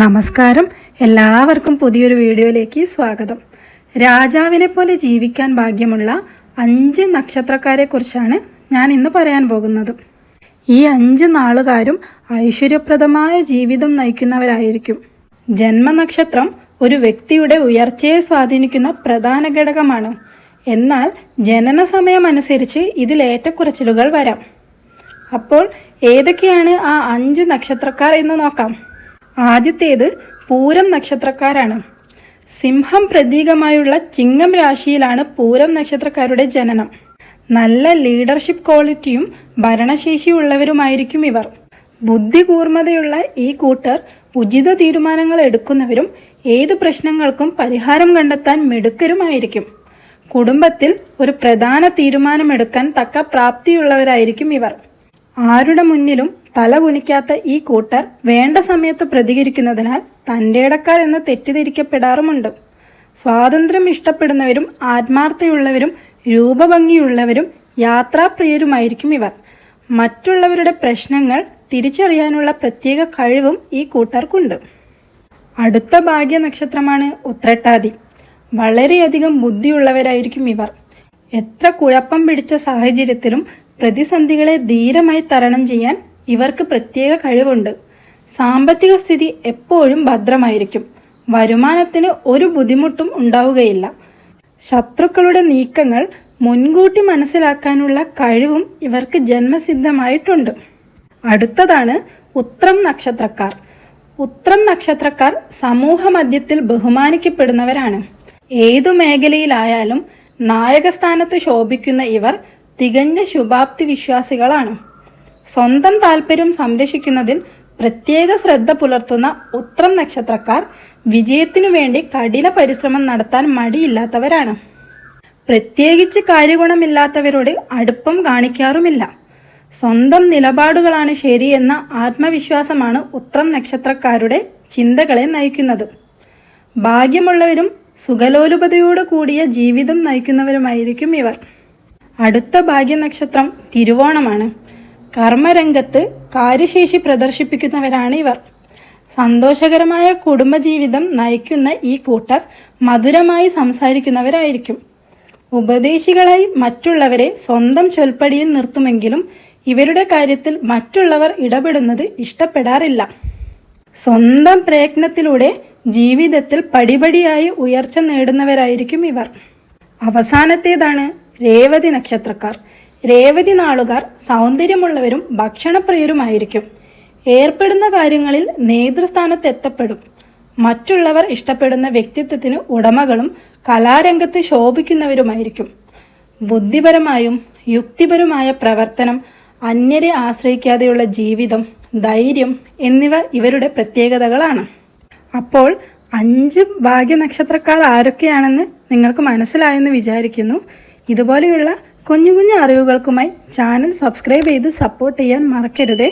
നമസ്കാരം. എല്ലാവർക്കും പുതിയൊരു വീഡിയോയിലേക്ക് സ്വാഗതം. രാജാവിനെ പോലെ ജീവിക്കാൻ ഭാഗ്യമുള്ള അഞ്ച് നക്ഷത്രക്കാരെക്കുറിച്ചാണ് ഞാൻ ഇന്ന് പറയാൻ പോകുന്നത്. ഈ അഞ്ച് നാളുകാരും ഐശ്വര്യപ്രദമായ ജീവിതം നയിക്കുന്നവരായിരിക്കും. ജന്മനക്ഷത്രം ഒരു വ്യക്തിയുടെ ഉയർച്ചയെ സ്വാധീനിക്കുന്ന പ്രധാന ഘടകമാണ്. എന്നാൽ ജനന സമയമനുസരിച്ച് ഇതിൽ ഏറ്റക്കുറച്ചിലുകൾ വരാം. അപ്പോൾ ഏതൊക്കെയാണ് ആ അഞ്ച് നക്ഷത്രക്കാർ എന്ന് നോക്കാം. ആദ്യത്തേത് പൂരം നക്ഷത്രക്കാരാണ്. സിംഹം പ്രതീകമായുള്ള ചിങ്ങം രാശിയിലാണ് പൂരം നക്ഷത്രക്കാരുടെ ജനനം. നല്ല ലീഡർഷിപ്പ് ക്വാളിറ്റിയും ഭരണശേഷിയുള്ളവരുമായിരിക്കും ഇവർ. ബുദ്ധി കൂർമ്മതയുള്ള ഈ കൂട്ടർ ഉചിത തീരുമാനങ്ങൾ എടുക്കുന്നവരും ഏത് പ്രശ്നങ്ങൾക്കും പരിഹാരം കണ്ടെത്താൻ മിടുക്കരുമായിരിക്കും. കുടുംബത്തിൽ ഒരു പ്രധാന തീരുമാനമെടുക്കാൻ തക്ക പ്രാപ്തിയുള്ളവരായിരിക്കും ഇവർ. ആരുടെ മുന്നിലും തല കുനിക്കാത്ത ഈ കൂട്ടർ വേണ്ട സമയത്ത് പ്രതികരിക്കുന്നതിനാൽ തന്റെ ഇടക്കാർ എന്ന് തെറ്റിദ്ധരിക്കപ്പെടാറുമുണ്ട്. സ്വാതന്ത്ര്യം ഇഷ്ടപ്പെടുന്നവരും ആത്മാർത്ഥയുള്ളവരും രൂപഭംഗിയുള്ളവരും യാത്രാപ്രിയരുമായിരിക്കും ഇവർ. മറ്റുള്ളവരുടെ പ്രശ്നങ്ങൾ തിരിച്ചറിയാനുള്ള പ്രത്യേക കഴിവും ഈ കൂട്ടർക്കുണ്ട്. അടുത്ത ഭാഗ്യ നക്ഷത്രമാണ് ഉത്രട്ടാതി. വളരെയധികം ബുദ്ധിയുള്ളവരായിരിക്കും ഇവർ. എത്ര കുഴപ്പം പിടിച്ച സാഹചര്യത്തിലും പ്രതിസന്ധികളെ ധീരമായി തരണം ചെയ്യാൻ ഇവർക്ക് പ്രത്യേക കഴിവുണ്ട്. സാമ്പത്തിക സ്ഥിതി എപ്പോഴും ഭദ്രമായിരിക്കും. വരുമാനത്തിന് ഒരു ബുദ്ധിമുട്ടും ഉണ്ടാവുകയില്ല. ശത്രുക്കളുടെ നീക്കങ്ങൾ മുൻകൂട്ടി മനസ്സിലാക്കാനുള്ള കഴിവും ഇവർക്ക് ജന്മസിദ്ധമായിട്ടുണ്ട്. അടുത്തതാണ് ഉത്രം നക്ഷത്രക്കാർ. ഉത്രം നക്ഷത്രക്കാർ സമൂഹ മധ്യത്തിൽ ബഹുമാനിക്കപ്പെടുന്നവരാണ്. ഏതു മേഖലയിലായാലും നായകസ്ഥാനത്ത് ശോഭിക്കുന്ന ഇവർ തികഞ്ഞ ശുഭാപ്തി വിശ്വാസികളാണ് സ്വന്തം താല്പര്യം സംരക്ഷിക്കുന്നതിൽ പ്രത്യേക ശ്രദ്ധ പുലർത്തുന്ന ഉത്രം നക്ഷത്രക്കാർ വിജയത്തിനു വേണ്ടി കഠിന പരിശ്രമം നടത്താൻ മടിയില്ലാത്തവരാണ്. പ്രത്യേകിച്ച് കാര്യഗുണമില്ലാത്തവരോട് അടുപ്പം കാണിക്കാറുമില്ല. സ്വന്തം നിലപാടുകളാണ് ശരിയെന്ന ആത്മവിശ്വാസമാണ് ഉത്രം നക്ഷത്രക്കാരുടെ ചിന്തകളെ നയിക്കുന്നത്. ഭാഗ്യമുള്ളവരും സുഖലോലുപതയോട് കൂടിയ ജീവിതം നയിക്കുന്നവരുമായിരിക്കും ഇവർ. അടുത്ത ഭാഗ്യനക്ഷത്രം തിരുവോണമാണ്. കർമ്മരംഗത്ത് കാര്യശേഷി പ്രദർശിപ്പിക്കുന്നവരാണ് ഇവർ. സന്തോഷകരമായ കുടുംബജീവിതം നയിക്കുന്ന ഈ കൂട്ടർ മധുരമായി സംസാരിക്കുന്നവരായിരിക്കും. ഉപദേശികളായി മറ്റുള്ളവരെ സ്വന്തം ചൊൽപ്പടിയിൽ നിർത്തുമെങ്കിലും ഇവരുടെ കാര്യത്തിൽ മറ്റുള്ളവർ ഇടപെടുന്നത് ഇഷ്ടപ്പെടാറില്ല. സ്വന്തം പ്രയത്നത്തിലൂടെ ജീവിതത്തിൽ പടിപടിയായി ഉയർച്ച നേടുന്നവരായിരിക്കും ഇവർ. അവസാനത്തേതാണ് രേവതി നക്ഷത്രക്കാർ. രേവതി നാളുകാർ സൗന്ദര്യമുള്ളവരും ഭക്ഷണപ്രിയരുമായിരിക്കും. ഏർപ്പെടുന്ന കാര്യങ്ങളിൽ നേതൃസ്ഥാനത്ത് എത്തപ്പെടും മറ്റുള്ളവർ ഇഷ്ടപ്പെടുന്ന വ്യക്തിത്വത്തിന് ഉടമകളും കലാരംഗത്ത് ശോഭിക്കുന്നവരുമായിരിക്കും. ബുദ്ധിപരമായും യുക്തിപരമായ പ്രവർത്തനം അന്യരെ ആശ്രയിക്കാതെയുള്ള ജീവിതം ധൈര്യം എന്നിവ ഇവരുടെ പ്രത്യേകതകളാണ്. അപ്പോൾ അഞ്ച് ഭാഗ്യനക്ഷത്രക്കാർ ആരൊക്കെയാണെന്ന് നിങ്ങൾക്ക് മനസ്സിലായെന്ന് വിചാരിക്കുന്നു. ഇതുപോലെയുള്ള കുഞ്ഞു കുഞ്ഞു അറിവുകൾക്കുമായി ചാനൽ സബ്സ്ക്രൈബ് ചെയ്ത് സപ്പോർട്ട് ചെയ്യാൻ മറക്കരുതേ.